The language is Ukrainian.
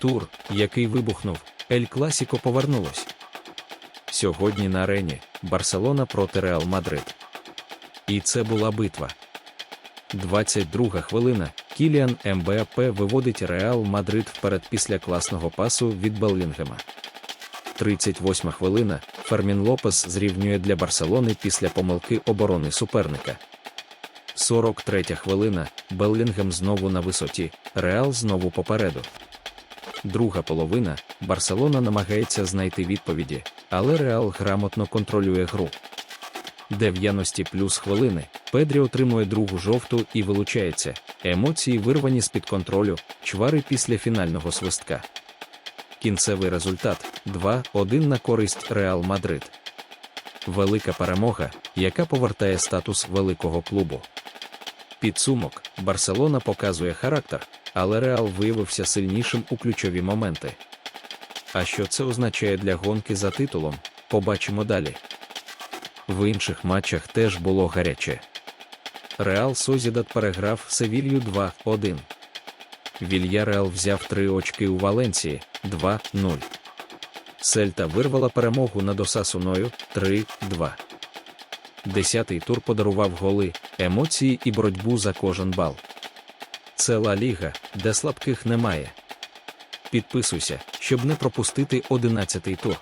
Тур, який вибухнув, Ель Класіко повернулось. Сьогодні на арені Барселона проти Реал Мадрид. І це була битва. 22 хвилина. Кіліан МБАП виводить Реал Мадрид вперед після класного пасу від Беллінгема. 38 хвилина. Фермін Лопес зрівнює для Барселони після помилки оборони суперника. 43 хвилина. Беллінгем знову на висоті. Реал знову попереду. Друга половина. Барселона намагається знайти відповіді, але Реал грамотно контролює гру. 90 плюс хвилини. Педрі отримує другу жовту і вилучається. Емоції вирвані з-під контролю, чвари після фінального свистка. Кінцевий результат 2-1 на користь Реал Мадрид. Велика перемога, яка повертає статус великого клубу. Підсумок: Барселона показує характер, але Реал виявився сильнішим у ключові моменти. А що це означає для гонки за титулом, побачимо далі. В інших матчах теж було гаряче. Реал Созідат переграв Севілью 2-1. Вільяреал взяв три очки у Валенції 2-0. Сельта вирвала перемогу над Осасуною 3-2. Десятий тур подарував голи, емоції і боротьбу за кожен бал. Це Ліга, де слабких немає. Підписуйся, щоб не пропустити 11-й тур.